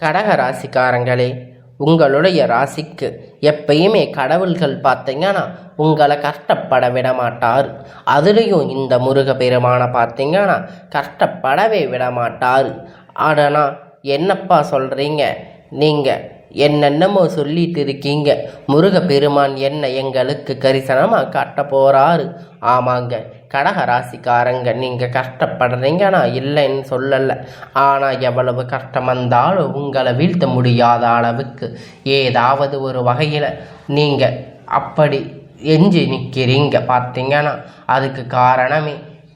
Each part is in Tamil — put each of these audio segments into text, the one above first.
கடக ராசிக்காரங்களே உங்களுடைய ராசிக்கு எப்பயுமே கடவுள்கள் பார்த்தீங்கன்னா உங்களை கஷ்டப்பட விட மாட்டார் அதுலேயும் இந்த முருக பெருமானை பார்த்தீங்கன்னா கஷ்டப்படவே விட மாட்டார் ஆனால் என்னப்பா சொல்கிறீங்க நீங்கள் என்னென்னமோ சொல்லிட்டு இருக்கீங்க. முருக பெருமான் என்ன எங்களுக்கு கரிசனமாக காட்ட போகிறாரு ஆமாங்க கடக ராசிக்காரங்க நீங்கள் கஷ்டப்படுறீங்க நான் இல்லைன்னு சொல்லலை. ஆனால் எவ்வளவு கஷ்டம் வந்தாலும் உங்களை வீழ்த்த முடியாத அளவுக்கு ஏதாவது ஒரு வகையில் நீங்கள் அப்படி எஞ்சி நிற்கிறீங்க பார்த்தீங்கன்னா அதுக்கு காரணமே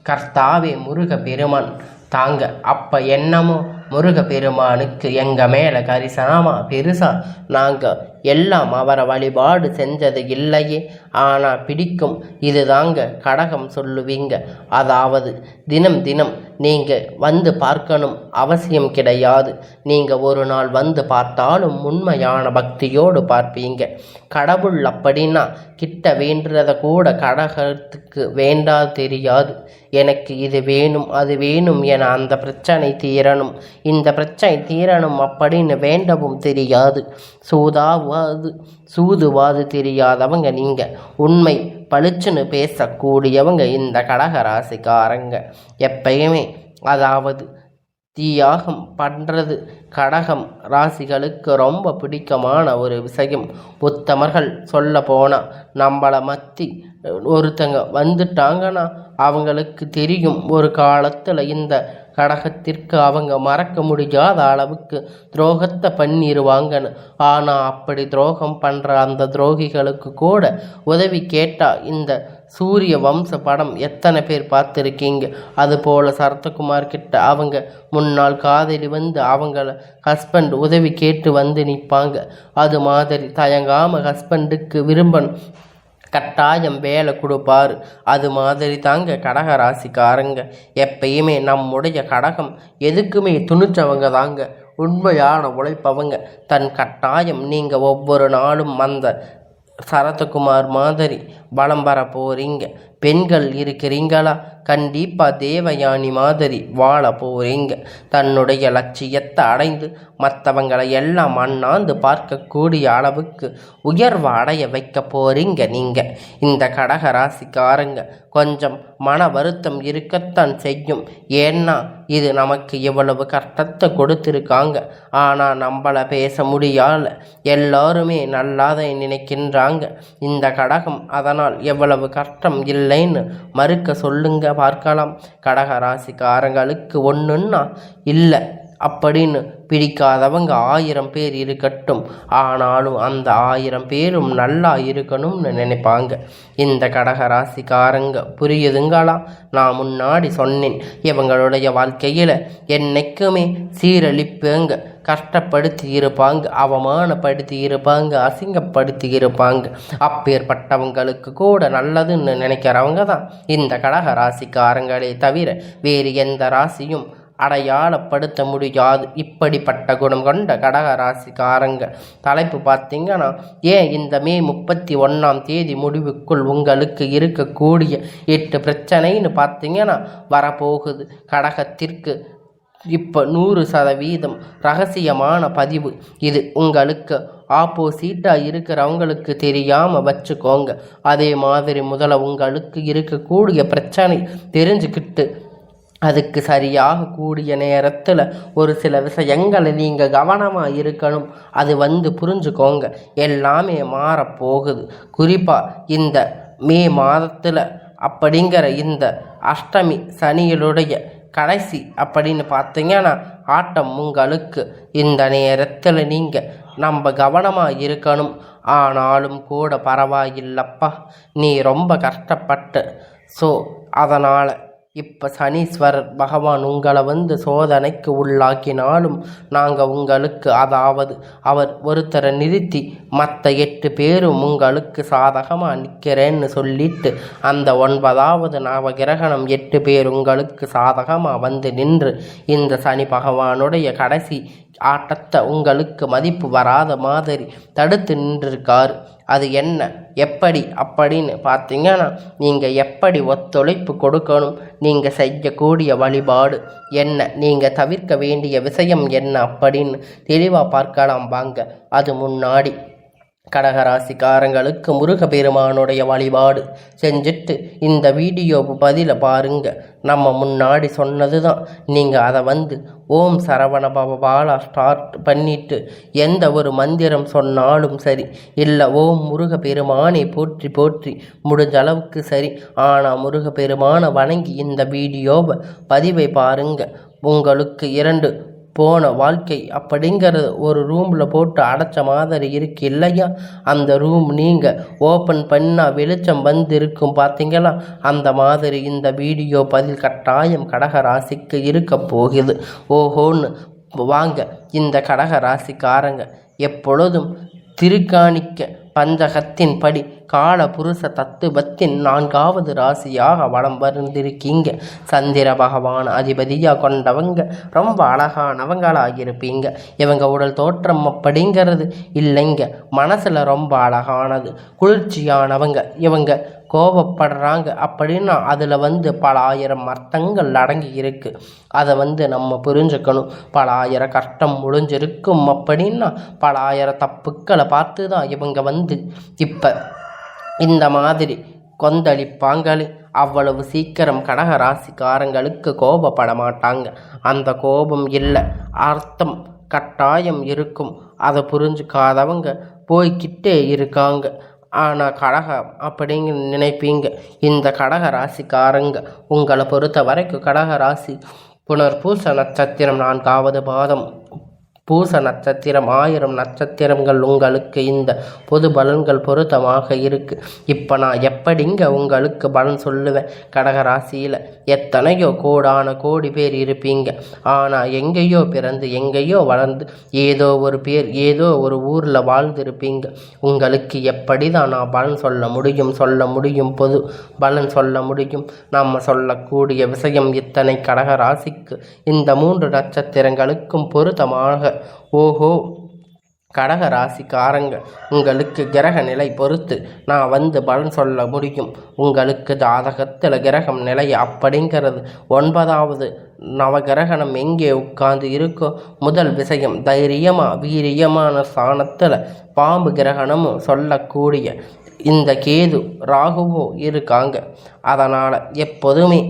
கர்த்தாவே முருக பெருமான் தாங்க. அப்போ என்னமோ முருக பெருமானுக்கு எங்கள் மேலே கரிசனமாக பெருசாக நாங்கள் எல்லாம் அவரை வழிபாடு செஞ்சது இல்லையே. ஆனால் பிடிக்கும். இது தாங்க கடகம் சொல்லுவீங்க. அதாவது தினம் தினம் நீங்கள் வந்து பார்க்கணும் அவசியம் கிடையாது. நீங்கள் ஒரு நாள் வந்து பார்த்தாலும் உண்மையான பக்தியோடு பார்ப்பீங்க. கடவுள் அப்படின்னா கிட்ட வேண்டுறத கூட கடகத்துக்கு வேண்டா தெரியாது. எனக்கு இது வேணும் அது வேணும் என அந்த பிரச்சனை தீரணும். இந்த பிரச்சனை தீரணும் அப்படின்னு வேண்டவும் தெரியாது. சூதாவாது சூதுவாது தெரியாதவங்க நீங்கள் உண்மை பளிச்சுன்னு பேசக்கூடியவங்க இந்த கடக ராசிக்காரங்க எப்பயுமே அதாவது தியாகம் பண்ணுறது கடகம் ராசிகளுக்கு ரொம்ப பிடிக்கமான ஒரு விஷயம். உத்தமர்கள் சொல்ல போனால் நம்மளை மத்தி ஒருத்தங்க வந்துட்டாங்கன்னா அவங்களுக்கு தெரியும். ஒரு காலத்தில் இந்த கடகத்திற்கு அவங்க மறக்க முடியாத அளவுக்கு துரோகத்தை பண்ணிடுவாங்கன்னு ஆனால் அப்படி துரோகம் பண்ணுற அந்த துரோகிகளுக்கு கூட உதவி கேட்டால் இந்த சூரிய வம்ச படம் எத்தனை பேர் பார்த்துருக்கீங்க? அதுபோல் சரத்குமார் கிட்ட அவங்க முன்னாள் காதலி வந்து அவங்கள ஹஸ்பண்ட் உதவி கேட்டு வந்து நிற்பாங்க. அது மாதிரி தயங்காமல் ஹஸ்பண்டுக்கு விரும்பணும். கட்டாயம் வேலை கொடுப்பாரு. அது மாதிரி தாங்க கடக ராசிக்காரங்க எப்பயுமே நம்முடைய கடகம் எதுக்குமே துணிச்சவங்க தாங்க. உண்மையான உழைப்பவங்க. தன் கட்டாயம் நீங்கள் ஒவ்வொரு நாளும் அந்த சரத்குமார் மாதிரி வளம் வர போகிறீங்க பெண்கள் இருக்கிறீங்களா? கண்டிப்பாக தேவயானி மாதிரி வாழ போகிறீங்க தன்னுடைய லட்சியத்தை அடைந்து மற்றவங்களை எல்லாம் அண்ணாந்து பார்க்கக்கூடிய அளவுக்கு உயர்வு அடைய வைக்க போகிறீங்க நீங்கள் இந்த கடக ராசிக்காரங்க கொஞ்சம் மன வருத்தம் இருக்கத்தான் செய்யும். ஏன்னா இது நமக்கு இவ்வளவு கஷ்டத்தை கொடுத்துருக்காங்க. ஆனால் நம்மளை பேச முடியல. எல்லாருமே நல்லாதை நினைக்கின்றாங்க. இந்த கடகம் அதனால் எவ்வளவு கஷ்டம் இல்லை. இல்லைன்னு மறுக்க சொல்லுங்க பார்க்கலாம். கடக ராசிக்காரங்களுக்கு ஒன்றுன்னா இல்லை அப்படின்னு பிடிக்காதவங்க ஆயிரம் பேர் இருக்கட்டும். ஆனாலும் அந்த ஆயிரம் பேரும் நல்லா இருக்கணும்னு நினைப்பாங்க. இந்த கடக ராசிக்காரங்க புரியுதுங்களா? நான் முன்னாடி சொன்னேன் இவங்களுடைய வாழ்க்கையில் என்னைக்குமே சீரழிப்புங்க. கஷ்டப்படுத்தி இருப்பாங்க அவமானப்படுத்தி இருப்பாங்க அசிங்கப்படுத்தி இருப்பாங்க அப்பேற்பட்டவங்களுக்கு கூட நல்லதுன்னு நினைக்கிறவங்க தான் இந்த கடக ராசிக்காரங்களே தவிர வேறு எந்த ராசியும் அடையாளப்படுத்த முடியாது. இப்படிப்பட்ட குணம் கொண்ட கடக ராசிக்காரங்க. தலைப்பு பார்த்தீங்கன்னா ஏன் இந்த மே முப்பத்தி ஒன்றாம் தேதி முடிவுக்குள் உங்களுக்கு இருக்கக்கூடிய எட்டு பிரச்சனைன்னு பார்த்தீங்கன்னா வரப்போகுது. கடகத்திற்கு இப்போ நூறு சதவீதம் ரகசியமான பதிவு. இது உங்களுக்கு ஆப்போசிட்டாக இருக்கிறவங்களுக்கு தெரியாமல் வச்சுக்கோங்க. அதே மாதிரி முதல்ல உங்களுக்கு இருக்கக்கூடிய பிரச்சனை தெரிஞ்சுக்கிட்டு அதுக்கு சரியாக கூடிய நேரத்தில் ஒரு சில விஷயங்களை நீங்கள் கவனமாக இருக்கணும். அது வந்து புரிஞ்சுக்கோங்க. எல்லாமே மாறப்போகுது. குறிப்பாக இந்த மே மாதத்தில் அப்படிங்கிற இந்த அஷ்டமி சனிகளுடைய கடைசி அப்படின்னு பார்த்தீங்கன்னா ஆட்டம் உங்களுக்கு இந்த நேரத்தில் நீங்கள் நம்ம கவனமாக இருக்கணும். ஆனாலும் கூட பரவாயில்லப்பா நீ ரொம்ப கஷ்டப்பட்டு. ஸோ அதனால் இப்போ சனீஸ்வரர் பகவான் உங்களை வந்து சோதனைக்கு உள்ளாக்கினாலும் நாங்கள் உங்களுக்கு அதாவது அவர் ஒருத்தரை நிறுத்தி மற்ற எட்டு பேரும் உங்களுக்கு சாதகமாக நிற்கிறேன்னு சொல்லிட்டு அந்த ஒன்பதாவது நவகிரகணம் எட்டு பேர் உங்களுக்கு சாதகமாக வந்து நின்று இந்த சனி பகவானுடைய கடைசி ஆட்டத்தை உங்களுக்கு மதிப்பு வராத மாதிரி தடுத்து நின்றுருக்காரு. அது என்ன? எப்படி? அப்படின்னு பார்த்தீங்கன்னா நீங்கள் எப்படி ஒத்துழைப்பு கொடுக்கணும்? நீங்கள் செய்யக்கூடிய வழிபாடு என்ன? நீங்கள் தவிர்க்க வேண்டிய விஷயம் என்ன அப்படின்னு தெளிவாக பார்க்கலாம் வாங்க. அது முன்னாடி கடகராசிக்காரங்களுக்கு முருகப்பெருமானுடைய வழிபாடு செஞ்சுட்டு இந்த வீடியோ பதில பாருங்க. நம்ம முன்னாடி சொன்னது தான் நீங்கள் அதை வந்து ஓம் சரவண பவ பாலா ஸ்டார்ட் பண்ணிட்டு எந்த ஒரு மந்திரம் சொன்னாலும் சரி இல்லை ஓம் முருகப்பெருமானை போற்றி போற்றி முடிஞ்ச அளவுக்கு சரி ஆனால் முருகப்பெருமானை வணங்கி இந்த வீடியோவை பதிவை பாருங்க. உங்களுக்கு இரண்டு போன வாழ்க்கை. அப்படிங்கிறது ஒரு ரூமில் போட்டு அடைச்ச மாதிரி இருக்கு இல்லையா? அந்த ரூம் நீங்கள் ஓப்பன் பண்ணால் வெளிச்சம் வந்து இருக்கும் பார்த்தீங்களா அந்த மாதிரி இந்த வீடியோ பதில் கட்டாயம் கடக ராசிக்கு இருக்க போகுது. ஓஹோன்னு வாங்க இந்த கடக ராசிக்காரங்க எப்பொழுதும் திருக்காணிக்க பஞ்சகத்தின் படி கால புருஷ தத்துவத்தின் நான்காவது ராசியாக வளம் வந்திருக்கீங்க. சந்திர பகவான் அதிபதியாக கொண்டவங்க ரொம்ப அழகானவங்களாக இருப்பீங்க இவங்க உடல் தோற்றம் அப்படிங்கிறது இல்லைங்க. மனசில் ரொம்ப அழகானது குளிர்ச்சியானவங்க. இவங்க கோபப்படுறாங்க அப்படின்னா அதில் வந்து பல ஆயிரம் அர்த்தங்கள் அடங்கி இருக்குது அதை வந்து நம்ம புரிஞ்சுக்கணும். பல ஆயிரம் கஷ்டம் முடிஞ்சிருக்கும் அப்படின்னா பல ஆயிரம் தப்புக்களை பார்த்து தான் இவங்க வந்து இப்போ இந்த மாதிரி கொந்தளிப்பாங்களே. அவ்வளவு சீக்கிரம் கடக ராசிக்காரங்களுக்கு கோபப்பட மாட்டாங்க அந்த கோபம் இல்லை. அர்த்தம் கட்டாயம் இருக்கும். அதை புரிஞ்சுக்காதவங்க போய்கிட்டே இருக்காங்க. ஆனால் கடகம் அப்படிங்க நினைப்பீங்க. இந்த கடக ராசிக்காரங்க உங்களை பொறுத்த வரைக்கும் கடக ராசி புனர்பூச நட்சத்திரம் நான்காவது பாதம். பூச நட்சத்திரம் ஆயிரம் நட்சத்திரங்கள் உங்களுக்கு இந்த பொது பலன்கள் பொருத்தமாக இருக்கு. இப்போ நான் எப்படிங்க உங்களுக்கு பலன் சொல்லுவேன்? கடகராசியில் எத்தனையோ கோடான கோடி பேர் இருப்பீங்க. ஆனால் எங்கேயோ பிறந்து எங்கேயோ வளர்ந்து ஏதோ ஒரு பேர் ஏதோ ஒரு ஊரில் வாழ்ந்திருப்பீங்க. உங்களுக்கு எப்படி தான் நான் பலன் சொல்ல முடியும்? சொல்ல முடியும் பொது பலன் சொல்ல முடியும். நாம் சொல்லக்கூடிய விஷயம் இத்தனை கடகராசிக்கு. இந்த மூன்று நட்சத்திரங்களுக்கும் பொருத்தமாக ஓஹோ கடக ராசிக்காரங்க உங்களுக்கு கிரக நிலை பொறுத்து நான் வந்து பலன் சொல்ல முடியும். உங்களுக்கு ஜாதகத்தில் கிரகம் நிலை அப்படிங்கிறது ஒன்பதாவது நவகிரகணம் எங்கே உட்கார்ந்து இருக்கோ முதல் விஷயம் தைரியமாக வீரியமான ஸ்தானத்தில் பாம்பு கிரகணமும் சொல்லக்கூடிய இந்த கேது ராகுவோ இருக்காங்க. அதனால் எப்போதுமே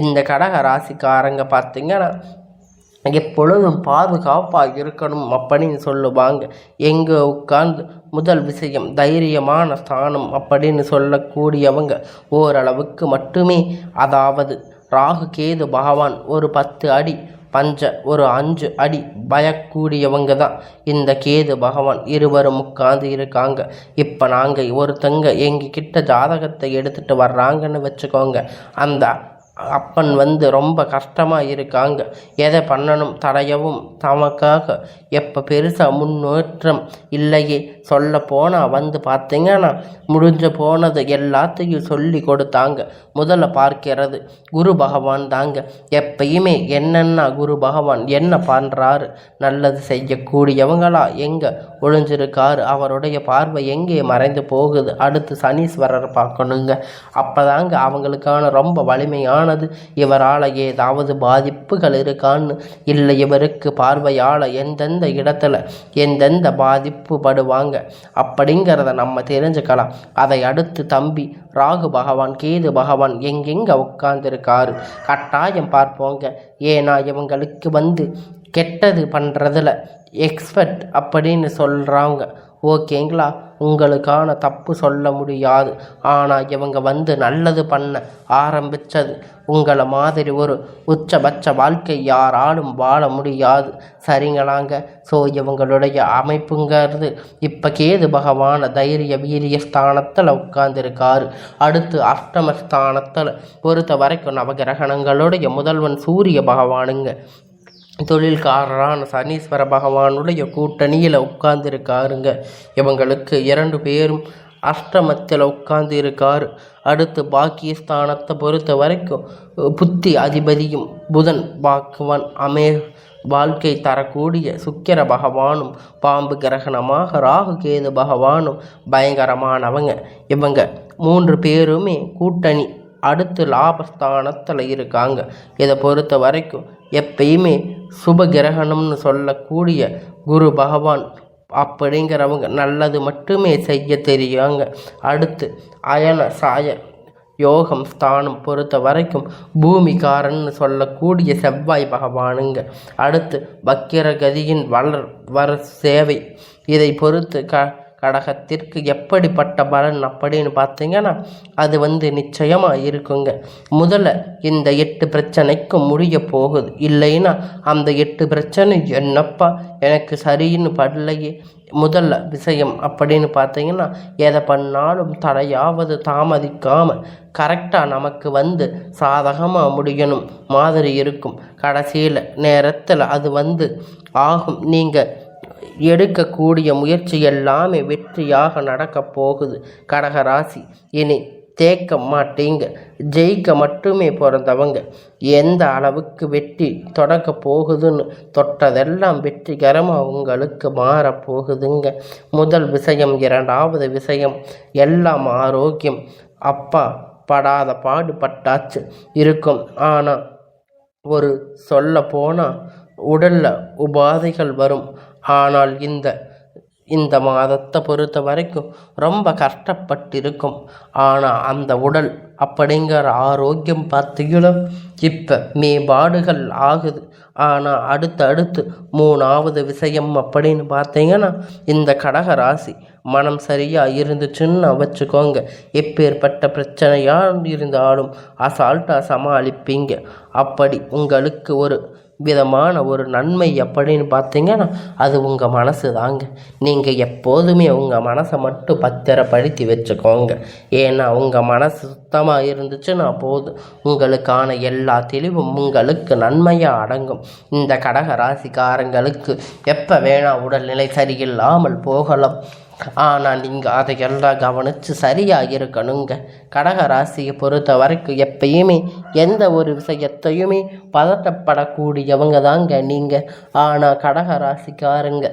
இந்த கடக ராசிக்காரங்க பார்த்திங்கன்னா எப்பொழுதும் பாதுகாப்பாக இருக்கணும். அப்படின்னு சொல்லுவாங்க. எங்கே உட்கார்ந்து முதல் விஷயம் தைரியமான ஸ்தானம் அப்படின்னு சொல்லக்கூடியவங்க ஓரளவுக்கு மட்டுமே. அதாவது ராகு கேது பகவான் ஒரு பத்து அடி பஞ்ச ஒரு அஞ்சு அடி பயக்கூடியவங்க தான். இந்த கேது பகவான் இருவரும் உட்காந்து இருக்காங்க. இப்போ நாங்கள் ஒருத்தங்க எங்ககிட்ட ஜாதகத்தை எடுத்துகிட்டு வர்றாங்கன்னு வச்சுக்கோங்க. அந்த அப்பன் வந்து ரொம்ப கஷ்டமாக இருக்காங்க. எதை பண்ணணும்? தடையவும் தமக்காக. எப்போ பெருசாக முன்னேற்றம் இல்லையே. சொல்ல போனால் வந்து பார்த்தீங்கன்னா முடிஞ்ச போனது எல்லாத்தையும் சொல்லி கொடுத்தாங்க. முதல்ல பார்க்கிறது குரு பகவான் தாங்க. எப்பயுமே என்னென்ன குரு பகவான் என்ன பண்ணுறாரு நல்லது செய்யக்கூடியவங்களா? எங்கே ஒழிஞ்சிருக்காரு அவருடைய பார்வை எங்கே மறைந்து போகுது? அடுத்து சனீஸ்வரர் பார்க்கணுங்க. அப்போ தாங்க அவங்களுக்கான ரொம்ப வலிமையானது. இவரால் ஏதாவது பாதிப்புகள் இருக்கான்னு. இல்லை இவருக்கு பார்வையால் எந்தெந்த இடத்துல எந்தெந்த பாதிப்பு படுவாங்க? அப்படிங்கிறத நம்ம தெரிஞ்சுக்கலாம். அதை அடுத்து தம்பி ராகு பகவான் கேது பகவான் எங்கெங்கே உட்காந்துருக்காரு கட்டாயம் பார்ப்போங்க. ஏன்னா இவங்களுக்கு வந்து கெட்டது பண்ணுறதுல எக்ஸ்பர்ட் அப்படின்னு சொல்கிறாங்க ஓகேங்களா? உங்களுக்கான தப்பு சொல்ல முடியாது. ஆனால் இவங்க வந்து நல்லது பண்ண ஆரம்பித்தது உங்களை மாதிரி ஒரு உச்சபட்ச வாழ்க்கை யாராலும் வாழ முடியாது. சரிங்களாங்க ஸோ இவங்களுடைய அமைப்புங்கிறது இப்போ கேது பகவான தைரிய வீரிய ஸ்தானத்தில் உட்கார்ந்துருக்காரு. அடுத்து அஷ்டம ஸ்தானத்தில் பொறுத்த வரைக்கும் நவகிரகணங்களுடைய முதல்வன் சூரிய பகவானுங்க. தொழில்காரரான சனீஸ்வர பகவானுடைய கூட்டணியில் உட்கார்ந்துருக்காருங்க. இவங்களுக்கு இரண்டு பேரும் அஷ்டமத்தில் உட்கார்ந்து இருக்கார் அடுத்து பாக்கியஸ்தானத்தை பொறுத்த வரைக்கும் புத்தி அதிபதியும் புதன் பாக்குவன். அமே வாழ்க்கை தரக்கூடிய சுக்கிர பகவானும் பாம்பு கிரகணமாக ராகு கேது பகவானும் பயங்கரமானவங்க. இவங்க மூன்று பேருமே கூட்டணி அடுத்து லாபஸ்தானத்தில் இருக்காங்க. இதை பொறுத்த வரைக்கும் எப்பயுமே சுப கிரகணம்னு சொல்லக்கூடிய குரு பகவான் அப்படிங்கிறவங்க நல்லது மட்டுமே செய்ய தெரியாங்க. அடுத்து அயன சாய யோகம் ஸ்தானம் பொறுத்த வரைக்கும் பூமிகாரன்னு சொல்லக்கூடிய செவ்வாய் பகவானுங்க. அடுத்து பக்கிரகதியின் வளர் வர சேவை. இதை பொறுத்து க கடகத்திற்கு எப்படிப்பட்ட பலன் அப்படின்னு பார்த்தீங்கன்னா அது வந்து நிச்சயமாக இருக்குங்க முதல்ல இந்த எட்டு பிரச்சனைக்கும் முடிய போகுது. இல்லைன்னா அந்த எட்டு பிரச்சனை என்னப்பா எனக்கு சரின்னு படலையே. முதல்ல விஷயம் அப்படின்னு பார்த்தீங்கன்னா எதை பண்ணாலும் தடையாவது தாமதிக்காமல் கரெக்டாக நமக்கு வந்து சாதகமாக முடியணும் மாதிரி இருக்கும். கடைசியில் நேரத்தில் அது வந்து ஆகும். நீங்கள் எடுக்கக்கூடிய முயற்சி எல்லாமே வெற்றியாக நடக்கப் போகுது. கடகராசி இனி தேக்க மாட்டீங்க. ஜெயிக்க மட்டுமே பிறந்தவங்க எந்த அளவுக்கு வெற்றி தொடக்க போகுதுன்னு தொட்டதெல்லாம் வெற்றிகரமாக உங்களுக்கு மாறப்போகுதுங்க முதல் விஷயம் இரண்டாவது விஷயம் எல்லாம் ஆரோக்கியம். அப்பா படாத பாடுபட்டாச்சு இருக்கும். ஆனால் ஒரு சொல்ல போனால் உடலில் உபாதைகள் வரும். ஆனால் இந்த இந்த மாதத்தை பொறுத்த வரைக்கும் ரொம்ப கஷ்டப்பட்டிருக்கும். ஆனால் அந்த உடல் அப்படிங்கிற ஆரோக்கியம் பார்த்தீங்களோ இப்போ மேம்பாடுகள் ஆகுது. ஆனால் அடுத்து அடுத்து மூணாவது விஷயம் அப்படின்னு பார்த்தீங்கன்னா இந்த கடக ராசி மனம் சரியாக இருந்துச்சுன்னு வச்சுக்கோங்க. எப்பேற்பட்ட பிரச்சனையாக இருந்தாலும் அசால்ட்டாக சமாளிப்பீங்க. அப்படி உங்களுக்கு ஒரு விதமான ஒரு நன்மை எப்படின்னு பார்த்தீங்கன்னா அது உங்கள் மனசு தாங்க நீங்கள் எப்போதுமே உங்கள் மனசை மட்டும் பத்திரப்படுத்தி வச்சுக்கோங்க. ஏன்னா உங்கள் மனசு சுத்தமாக இருந்துச்சுன்னா போதும். உங்களுக்கான எல்லா தெளிவும் உங்களுக்கு நன்மையாக அடங்கும். இந்த கடக ராசிக்காரங்களுக்கு எப்போ வேணால் உடல்நிலை சரியில்லாமல் போகலாம். ஆனால் நீங்கள் அதையெல்லாம் கவனித்து சரியாக இருக்கணுங்க கடக ராசியை பொறுத்த வரைக்கும் எப்பயுமே எந்த ஒரு விஷயத்தையுமே பதட்டப்படக்கூடியவங்க தாங்க நீங்கள் ஆனால் கடக ராசிக்காருங்க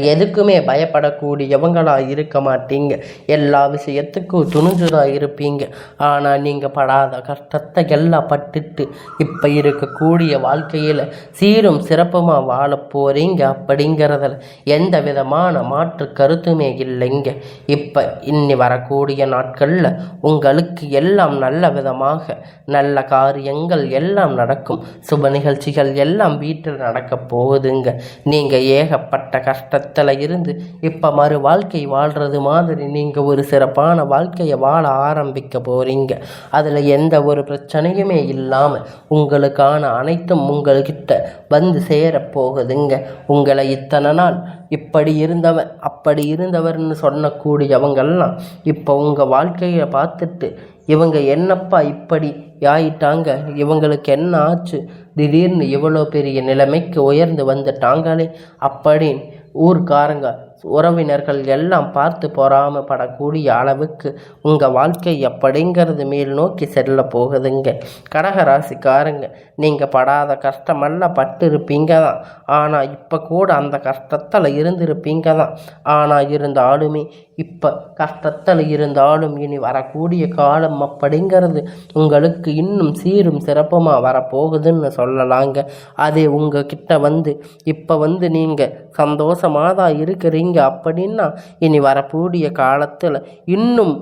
எதுக்குமே பயப்படக்கூடியவங்களாக இருக்க மாட்டீங்க. எல்லா விஷயத்துக்கும் துணிஞ்சுதான் இருப்பீங்க. ஆனால் நீங்கள் படாத கஷ்டத்தை எல்லாம் பட்டுட்டு இப்போ இருக்கக்கூடிய வாழ்க்கையில் சீரும் சிறப்புமாக வாழ போகிறீங்க அப்படிங்கிறதுல எந்த விதமான மாற்று கருத்துமே இல்லைங்க. இப்போ இன்னி வரக்கூடிய நாட்களில் உங்களுக்கு எல்லாம் நல்ல விதமாக நல்ல காரியங்கள் எல்லாம் நடக்கும். சுப நிகழ்ச்சிகள் எல்லாம் வீட்டில் நடக்க போகுதுங்க. நீங்கள் ஏகப்பட்ட கஷ்ட கஷ்டத்தில் இருந்து இப்போ மறு வாழ்க்கை வாழ்கிறது மாதிரி நீங்கள் ஒரு சிறப்பான வாழ்க்கையை வாழ ஆரம்பிக்க போகிறீங்க அதில் எந்த ஒரு பிரச்சனையுமே இல்லாமல் உங்களுக்கான அனைத்தும் உங்கள்கிட்ட வந்து சேரப்போகுதுங்க உங்களை இத்தனை நாள் இப்படி இருந்தவன் அப்படி இருந்தவர்னு சொன்னக்கூடியவங்கள்லாம் இப்போ உங்கள் வாழ்க்கையை பார்த்துட்டு இவங்க என்னப்பா இப்படி ஆயிட்டாங்க? இவங்களுக்கு என்ன ஆச்சு? திடீர்னு இவ்வளோ பெரிய நிலைமைக்கு உயர்ந்து வந்துட்டாங்களே அப்படின்னு ஊர்க்காரங்க உறவினர்கள் எல்லாம் பார்த்து பொறாமப்படக்கூடிய அளவுக்கு உங்கள் வாழ்க்கை எப்படிங்கிறது மேல் நோக்கி செல்ல போகுதுங்க. கடகராசிக்காரங்க நீங்கள் படாத கஷ்டமெல்லாம் பட்டு இருப்பீங்க தான் ஆனால் இப்போ கூட அந்த கஷ்டத்தில் இருந்திருப்பீங்க தான் ஆனால் இருந்தாலுமே இப்போ கஷ்டத்தில் இருந்தாலும் இனி வரக்கூடிய காலம் அப்படிங்கிறது உங்களுக்கு இன்னும் சீரும் சிறப்புமாக வரப்போகுதுன்னு சொல்லலாங்க. அதே உங்ககிட்ட வந்து இப்போ வந்து நீங்கள் சந்தோஷமாக தான் இருக்கிறீங்க அப்படின்னா இனி வரக்கூடிய காலத்தில் இன்னும்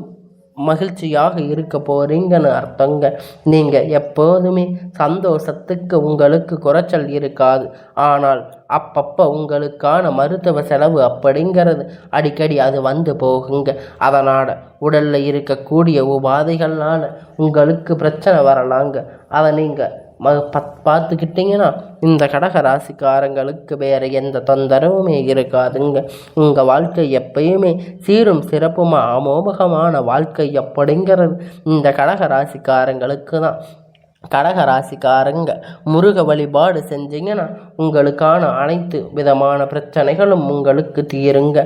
மகிழ்ச்சியாக இருக்க போகிறீங்கன்னு அர்த்தங்க. நீங்கள் எப்போதுமே சந்தோஷத்துக்கு உங்களுக்கு குறைச்சல் இருக்காது. ஆனால் அப்பப்போ உங்களுக்கான மருத்துவ செலவு அப்படிங்கிறது அடிக்கடி அது வந்து போகுங்க. அதனால் உடலில் இருக்கக்கூடிய உபாதைகள்னால உங்களுக்கு பிரச்சனை வரலாங்க. அதை நீங்கள் ம பத் பார்த்துக்கிட்டிங்கன்னா இந்த கடக ராசிக்காரங்களுக்கு வேறு எந்த தொந்தரவுமே இருக்காதுங்க. உங்கள் வாழ்க்கை எப்பயுமே சீரும் சிறப்புமாக அமோகமான வாழ்க்கை அப்படிங்கிறது இந்த கடக ராசிக்காரங்களுக்கு தான். கடக ராசிக்காரங்க முருக வழிபாடு செஞ்சீங்கன்னா உங்களுக்கான அனைத்து விதமான பிரச்சனைகளும் உங்களுக்கு தீருங்க.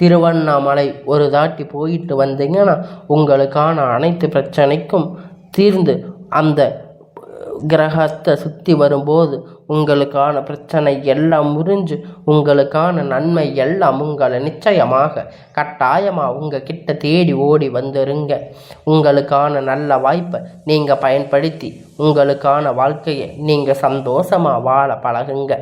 திருவண்ணாமலை ஒரு தாட்டி போயிட்டு வந்தீங்கன்னா உங்களுக்கான அனைத்து பிரச்சனைக்கும் தீர்ந்து அந்த கிரகத்தை சுற்றி வரும்போது உங்களுக்கான பிரச்சனை எல்லாம் முறிஞ்சு உங்களுக்கான நன்மை எல்லாம் உங்களை நிச்சயமாக கட்டாயமாக உங்கள் கிட்ட தேடி ஓடி வந்துருங்க. உங்களுக்கான நல்ல வாய்ப்பை நீங்கள் பயன்படுத்தி உங்களுக்கான வாழ்க்கையை நீங்கள் சந்தோஷமாக வாழ பழகுங்க.